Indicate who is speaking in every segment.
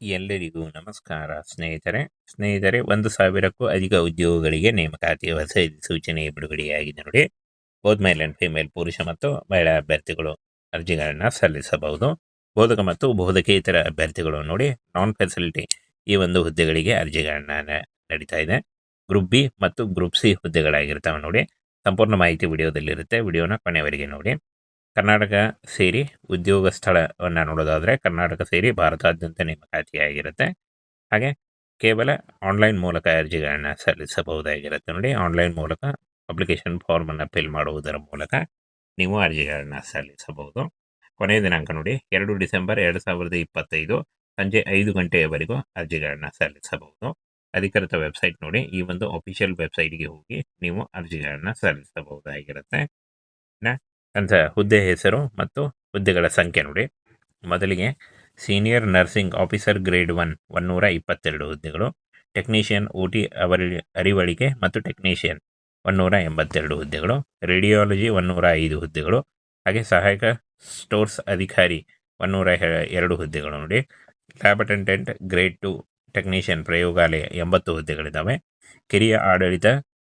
Speaker 1: ಎಲ್ಲರಿಗೂ ನಮಸ್ಕಾರ. ಸ್ನೇಹಿತರೆ ಸ್ನೇಹಿತರೆ, ಒಂದು ಸಾವಿರಕ್ಕೂ ಅಧಿಕ ಉದ್ಯೋಗಗಳಿಗೆ ನೇಮಕಾತಿ ಹೊಸ ಸೂಚನೆ ಬಿಡುಗಡೆಯಾಗಿದೆ ನೋಡಿ. ಬೋತ್ ಮೇಲ್ ಅಂಡ್ ಫಿಮೇಲ್ ಪುರುಷ ಮತ್ತು ಮಹಿಳಾ ಅಭ್ಯರ್ಥಿಗಳು ಅರ್ಜಿಗಳನ್ನ ಸಲ್ಲಿಸಬಹುದು. ಬೋಧಕ ಮತ್ತು ಬೋಧಕೇತರ ಅಭ್ಯರ್ಥಿಗಳು ನೋಡಿ ನಾನ್ ಫೆಸಿಲಿಟಿ ಈ ಒಂದು ಹುದ್ದೆಗಳಿಗೆ ಅರ್ಜಿಗಳನ್ನ ನಡೀತಾ ಇದೆ. ಗ್ರೂಪ್ ಬಿ ಮತ್ತು ಗ್ರೂಪ್ ಸಿ ಹುದ್ದೆಗಳಾಗಿರ್ತವೆ ನೋಡಿ. ಸಂಪೂರ್ಣ ಮಾಹಿತಿ ವಿಡಿಯೋದಲ್ಲಿರುತ್ತೆ. ವಿಡಿಯೋನ ಕೊನೆಯವರೆಗೆ ನೋಡಿ. ಕರ್ನಾಟಕ ಸೇರಿ ಉದ್ಯೋಗ ಸ್ಥಳವನ್ನು ನೋಡೋದಾದರೆ ಕರ್ನಾಟಕ ಸೇರಿ ಭಾರತಾದ್ಯಂತ ನೇಮಕಾತಿಯಾಗಿರುತ್ತೆ ಹಾಗೆ ಕೇವಲ ಆನ್ಲೈನ್ ಮೂಲಕ ಅರ್ಜಿಗಳನ್ನು ಸಲ್ಲಿಸಬಹುದಾಗಿರುತ್ತೆ ನೋಡಿ. ಆನ್ಲೈನ್ ಮೂಲಕ ಅಪ್ಲಿಕೇಶನ್ ಫಾರ್ಮನ್ನು ಫಿಲ್ ಮಾಡುವುದರ ಮೂಲಕ ನೀವು ಅರ್ಜಿಗಳನ್ನು ಸಲ್ಲಿಸಬಹುದು. ಕೊನೆಯ ದಿನಾಂಕ ನೋಡಿ. ಎರಡು ಡಿಸೆಂಬರ್ ಎರಡು ಸಾವಿರದ ಇಪ್ಪತ್ತೈದು ಸಂಜೆ ಐದು ಗಂಟೆಯವರೆಗೂ ಅರ್ಜಿಗಳನ್ನು ಸಲ್ಲಿಸಬಹುದು. ಅಧಿಕೃತ ವೆಬ್ಸೈಟ್ ನೋಡಿ. ಈ ಒಂದು ಅಫಿಷಿಯಲ್ ವೆಬ್ಸೈಟ್ಗೆ ಹೋಗಿ ನೀವು ಅರ್ಜಿಗಳನ್ನು ಸಲ್ಲಿಸಬಹುದಾಗಿರುತ್ತೆ. ಇನ್ನ ಅಂತ ಹುದ್ದೆ ಹೆಸರು ಮತ್ತು ಹುದ್ದೆಗಳ ಸಂಖ್ಯೆ ನೋಡಿ. ಮೊದಲಿಗೆ senior nursing officer grade one, ಒನ್ನೂರ ಇಪ್ಪತ್ತೆರಡು ಹುದ್ದೆಗಳು, ಟೆಕ್ನಿಷಿಯನ್ ಓ ಟಿ ಅರಿವಳಿಕೆ ಮತ್ತು ಟೆಕ್ನಿಷಿಯನ್ ಒನ್ನೂರ ಎಂಬತ್ತೆರಡು ಹುದ್ದೆಗಳು, ರೇಡಿಯಾಲಜಿ ಒನ್ನೂರ ಐದು ಹುದ್ದೆಗಳು, ಹಾಗೆ ಸಹಾಯಕ ಸ್ಟೋರ್ಸ್ ಅಧಿಕಾರಿ ಒನ್ನೂರ ಎರಡು ಹುದ್ದೆಗಳು ನೋಡಿ. Lab attendant grade two technician ಪ್ರಯೋಗಾಲಯ ಎಂಬತ್ತು ಹುದ್ದೆಗಳಿದ್ದಾವೆ. ಕಿರಿಯ ಆಡಳಿತ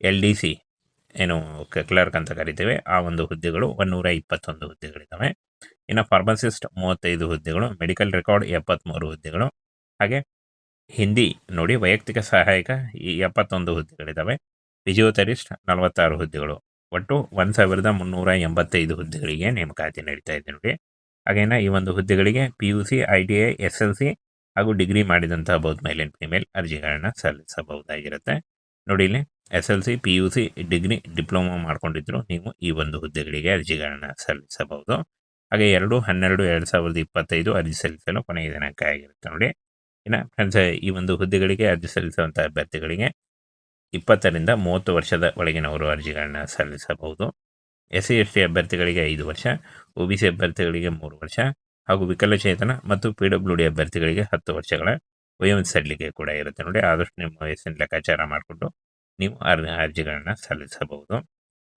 Speaker 1: ಎಲ್ ಡಿ ಸಿ ಏನು ಕ್ಲರ್ಕ್ ಅಂತ ಕರಿತೇವೆ, ಆ ಒಂದು ಹುದ್ದೆಗಳು ಒಂದೂರ ಇಪ್ಪತ್ತೊಂದು ಹುದ್ದೆಗಳಿದ್ದಾವೆ ಇನ್ನು ಫಾರ್ಮಸಿಸ್ಟ್ ಮೂವತ್ತೈದು ಹುದ್ದೆಗಳು, ಮೆಡಿಕಲ್ ರೆಕಾರ್ಡ್ ಎಪ್ಪತ್ತ್ಮೂರು ಹುದ್ದೆಗಳು, ಹಾಗೆ ಹಿಂದಿ ನೋಡಿ ವೈಯಕ್ತಿಕ ಸಹಾಯಕ ಈ ಎಪ್ಪತ್ತೊಂದು ಹುದ್ದೆಗಳಿದ್ದಾವೆ ಫಿಸಿಯೋಥೆರಿಸ್ಟ್ ನಲವತ್ತಾರು ಹುದ್ದೆಗಳು, ಒಟ್ಟು ಒಂದು ಸಾವಿರದ ಮುನ್ನೂರ ಎಂಬತ್ತೈದು ಹುದ್ದೆಗಳಿಗೆ ನೇಮಕಾತಿ ನಡೀತಾ ಇದೆ ನೋಡಿ. ಹಾಗೇನ ಈ ಒಂದು ಹುದ್ದೆಗಳಿಗೆ P U C, I T I, S L C ಹಾಗೂ ಡಿಗ್ರಿ ಮಾಡಿದಂತಹ ಬೌದ್ಧ ಮೇಲ್ ಫಿಮೇಲ್ ಅರ್ಜಿಗಳನ್ನ ಸಲ್ಲಿಸಬಹುದಾಗಿರುತ್ತೆ. ನೋಡಿ ಇಲ್ಲಿ S L C, P U C degree diploma ಮಾಡ್ಕೊಂಡಿದ್ರು. ನೀವು ಈ ಒಂದು ಹುದ್ದೆಗಳಿಗೆ ಅರ್ಜಿಗಳನ್ನ ಸಲ್ಲಿಸಬಹುದು. ಹಾಗೆ ಎರಡು, ಹನ್ನೆರಡು, ಎರಡು ಸಾವಿರದ ಇಪ್ಪತ್ತೈದು ಅರ್ಜಿ ಸಲ್ಲಿಸಲು ಕೊನೆಯ ದಿನಾಂಕ ಆಗಿರುತ್ತೆ ನೋಡಿ. ಇನ್ನು ಫ್ರೆಂಡ್ಸ್ ಈ ಒಂದು ಹುದ್ದೆಗಳಿಗೆ ಅರ್ಜಿ ಸಲ್ಲಿಸುವಂಥ ಅಭ್ಯರ್ಥಿಗಳಿಗೆ ಇಪ್ಪತ್ತರಿಂದ ಮೂವತ್ತು ವರ್ಷದ ಒಳಗಿನವರು ಅರ್ಜಿಗಳನ್ನ ಸಲ್ಲಿಸಬಹುದು. ಎಸ್ ಸಿ, ಎಸ್ ಟಿ ಅಭ್ಯರ್ಥಿಗಳಿಗೆ ಐದು ವರ್ಷ, ಒ ಬಿ ಸಿ ಅಭ್ಯರ್ಥಿಗಳಿಗೆ ಮೂರು ವರ್ಷ, ಹಾಗೂ ವಿಕಲಚೇತನ ಮತ್ತು ಪಿ ಡಬ್ಲ್ಯೂ ಡಿ ಅಭ್ಯರ್ಥಿಗಳಿಗೆ ಹತ್ತು ವರ್ಷಗಳ ವಯೋಮಿತಿ ಕೂಡ ಇರುತ್ತೆ ನೋಡಿ. ಆದಷ್ಟು ನಿಮ್ಮ ವಯಸ್ಸಿನ ಲೆಕ್ಕಾಚಾರ ಮಾಡಿಕೊಂಡು ನೀವು ಅರ್ ಅರ್ಜಿಗಳನ್ನು ಸಲ್ಲಿಸಬಹುದು.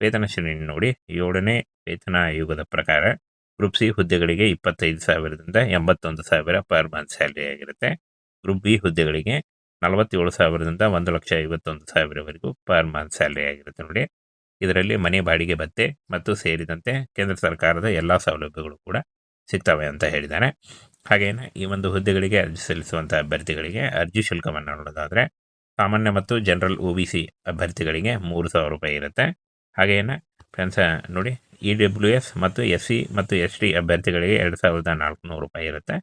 Speaker 1: ವೇತನ ಶ್ರೇಣಿ ನೋಡಿ. ಏಳನೇ ವೇತನ ಆಯೋಗದ ಪ್ರಕಾರ ಗ್ರೂಪ್ ಸಿ ಹುದ್ದೆಗಳಿಗೆ ಇಪ್ಪತ್ತೈದು ಸಾವಿರದಿಂದ ಎಂಬತ್ತೊಂದು ಸಾವಿರ ಪರ್ ಮಂತ್ ಸ್ಯಾಲ್ರಿ ಆಗಿರುತ್ತೆ. ಗ್ರೂಪ್ ಬಿ ಹುದ್ದೆಗಳಿಗೆ ನಲವತ್ತೇಳು ಸಾವಿರದಿಂದ ಒಂದು ಲಕ್ಷ ಐವತ್ತೊಂದು ಸಾವಿರವರೆಗೂ ಪರ್ ಮಂತ್ ಸ್ಯಾಲ್ರಿ ಆಗಿರುತ್ತೆ ನೋಡಿ. ಇದರಲ್ಲಿ ಮನೆ ಬಾಡಿಗೆ ಭತ್ತೆ ಮತ್ತು ಸೇರಿದಂತೆ ಕೇಂದ್ರ ಸರ್ಕಾರದ ಎಲ್ಲ ಸೌಲಭ್ಯಗಳು ಕೂಡ ಸಿಗ್ತವೆ ಅಂತ ಹೇಳಿದ್ದಾರೆ. ಹಾಗೆಯೇ ಈ ಒಂದು ಹುದ್ದೆಗಳಿಗೆ ಅರ್ಜಿ ಸಲ್ಲಿಸುವಂಥ ಅಭ್ಯರ್ಥಿಗಳಿಗೆ ಅರ್ಜಿ ಶುಲ್ಕವನ್ನು ನೋಡೋದಾದರೆ ಸಾಮಾನ್ಯ ಮತ್ತು ಜನರಲ್ ಒ ಬಿ ಸಿ ಅಭ್ಯರ್ಥಿಗಳಿಗೆ ಮೂರು ಸಾವಿರ ರೂಪಾಯಿ ಇರುತ್ತೆ. ಹಾಗೆಯೇ ಫ್ರೆಂಡ್ಸ್, ನೋಡಿ ಇ ಡಬ್ಲ್ಯೂ ಎಸ್ ಮತ್ತು ಎಸ್ ಸಿ ಮತ್ತು ಎಸ್ ಟಿ ಅಭ್ಯರ್ಥಿಗಳಿಗೆ ಎರಡು ಸಾವಿರದ ನಾಲ್ಕುನೂರು ರೂಪಾಯಿ ಇರುತ್ತೆ.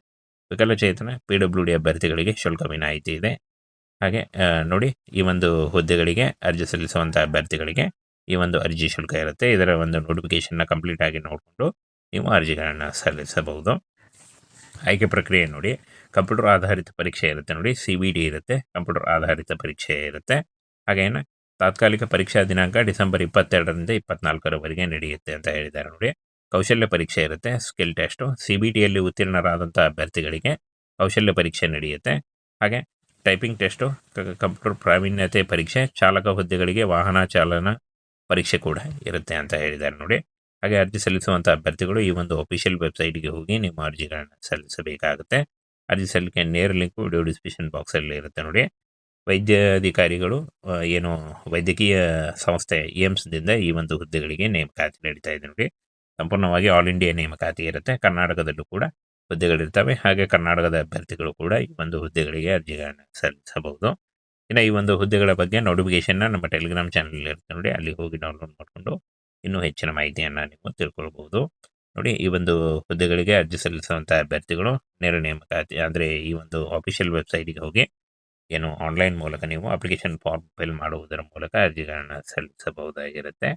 Speaker 1: ವಿಕಲಚೇತನ ಪಿ ಡಬ್ಲ್ಯೂ ಡಿ ಅಭ್ಯರ್ಥಿಗಳಿಗೆ ಶುಲ್ಕ ವಿನಾಯಿತಿ ಇದೆ. ಹಾಗೆ ನೋಡಿ ಈ ಒಂದು ಹುದ್ದೆಗಳಿಗೆ ಅರ್ಜಿ ಸಲ್ಲಿಸುವಂಥ ಅಭ್ಯರ್ಥಿಗಳಿಗೆ ಈ ಒಂದು ಅರ್ಜಿ ಶುಲ್ಕ ಇರುತ್ತೆ. ಇದರ ಒಂದು ನೋಟಿಫಿಕೇಶನ್ನ ಕಂಪ್ಲೀಟ್ ಆಗಿ ನೋಡಿಕೊಂಡು ನೀವು ಅರ್ಜಿಗಳನ್ನು ಸಲ್ಲಿಸಬಹುದು. ಆಯ್ಕೆ ಪ್ರಕ್ರಿಯೆ ನೋಡಿ, ಕಂಪ್ಯೂಟರ್ ಆಧಾರಿತ ಪರೀಕ್ಷೆ ಇರುತ್ತೆ ನೋಡಿ ಸಿ ಬಿ ಡಿ ಇರುತ್ತೆ, ಕಂಪ್ಯೂಟರ್ ಆಧಾರಿತ ಪರೀಕ್ಷೆ ಇರುತ್ತೆ. ಹಾಗೇನು, ತಾತ್ಕಾಲಿಕ ಪರೀಕ್ಷಾ ದಿನಾಂಕ ಡಿಸೆಂಬರ್ ಇಪ್ಪತ್ತೆರಡರಿಂದ ಇಪ್ಪತ್ನಾಲ್ಕರವರೆಗೆ ನಡೆಯುತ್ತೆ ಅಂತ ಹೇಳಿದ್ದಾರೆ ನೋಡಿ. ಕೌಶಲ್ಯ ಪರೀಕ್ಷೆ ಇರುತ್ತೆ, ಸ್ಕಿಲ್ ಟೆಸ್ಟು ಸಿ ಬಿ ಟಿಯಲ್ಲಿ ಉತ್ತೀರ್ಣರಾದಂಥ ಅಭ್ಯರ್ಥಿಗಳಿಗೆ ಕೌಶಲ್ಯ ಪರೀಕ್ಷೆ ನಡೆಯುತ್ತೆ. ಹಾಗೆ, ಟೈಪಿಂಗ್ ಟೆಸ್ಟು ಕಂಪ್ಯೂಟರ್ ಪ್ರಾವೀಣ್ಯತೆ ಪರೀಕ್ಷೆ, ಚಾಲಕ ಹುದ್ದೆಗಳಿಗೆ ವಾಹನ ಚಾಲನ ಪರೀಕ್ಷೆ ಕೂಡ ಇರುತ್ತೆ ಅಂತ ಹೇಳಿದ್ದಾರೆ ನೋಡಿ. ಹಾಗೆ ಅರ್ಜಿ ಸಲ್ಲಿಸುವಂಥ ಅಭ್ಯರ್ಥಿಗಳು ಈ ಒಂದು ಅಫಿಷಿಯಲ್ ವೆಬ್ಸೈಟ್ಗೆ ಹೋಗಿ ನಿಮ್ಮ ಅರ್ಜಿಗಳನ್ನು ಸಲ್ಲಿಸಬೇಕಾಗುತ್ತೆ. ಅರ್ಜಿ ಸಲ್ಲಿಕೆ ನೇರ ಲಿಂಕ್ ವಿಡಿಯೋ ಡಿಸ್ಕ್ರಿಪ್ಷನ್ ಬಾಕ್ಸಲ್ಲಿ ಇರುತ್ತೆ ನೋಡಿ. ವೈದ್ಯಾಧಿಕಾರಿಗಳು ಏನು ವೈದ್ಯಕೀಯ ಸಂಸ್ಥೆ ಏಮ್ಸ್ದಿಂದ ಈ ಒಂದು ಹುದ್ದೆಗಳಿಗೆ ನೇಮಕಾತಿ ನಡೀತಾ ಇದೆ ನೋಡಿ. ಸಂಪೂರ್ಣವಾಗಿ ಆಲ್ ಇಂಡಿಯಾ ನೇಮಕಾತಿ ಇರುತ್ತೆ. ಕರ್ನಾಟಕದಲ್ಲೂ ಕೂಡ ಹುದ್ದೆಗಳಿರ್ತವೆ. ಹಾಗೆ ಕರ್ನಾಟಕದ ಅಭ್ಯರ್ಥಿಗಳು ಕೂಡ ಈ ಒಂದು ಹುದ್ದೆಗಳಿಗೆ ಅರ್ಜಿಗಳನ್ನು ಸಲ್ಲಿಸಬಹುದು. ಇನ್ನು ಈ ಒಂದು ಹುದ್ದೆಗಳ ಬಗ್ಗೆ ನೋಟಿಫಿಕೇಶನ್ನ ನಮ್ಮ ಟೆಲಿಗ್ರಾಮ್ ಚಾನಲ್ ಇರುತ್ತೆ ನೋಡಿ. ಅಲ್ಲಿ ಹೋಗಿ ಡೌನ್ಲೋಡ್ ಮಾಡಿಕೊಂಡು ಇನ್ನೂ ಹೆಚ್ಚಿನ ಮಾಹಿತಿಯನ್ನು ನೀವು ತಿಳ್ಕೊಳ್ಬಹುದು. ನೋಡಿ, ಈ ಒಂದು ಹುದ್ದೆಗಳಿಗೆ ಅರ್ಜಿ ಸಲ್ಲಿಸುವಂಥ ಅಭ್ಯರ್ಥಿಗಳು ನೇರ ನೇಮಕಾತಿ, ಅಂದರೆ ಈ ಒಂದು ಅಫಿಷಿಯಲ್ ವೆಬ್ಸೈಟಿಗೆ ಹೋಗಿ ಏನು ಆನ್ಲೈನ್ ಮೂಲಕ ನೀವು ಅಪ್ಲಿಕೇಶನ್ ಫಾರ್ಮ್ ಫಿಲ್ ಮಾಡುವುದರ ಮೂಲಕ ಅರ್ಜಿಗಳನ್ನು ಸಲ್ಲಿಸಬಹುದಾಗಿರುತ್ತೆ.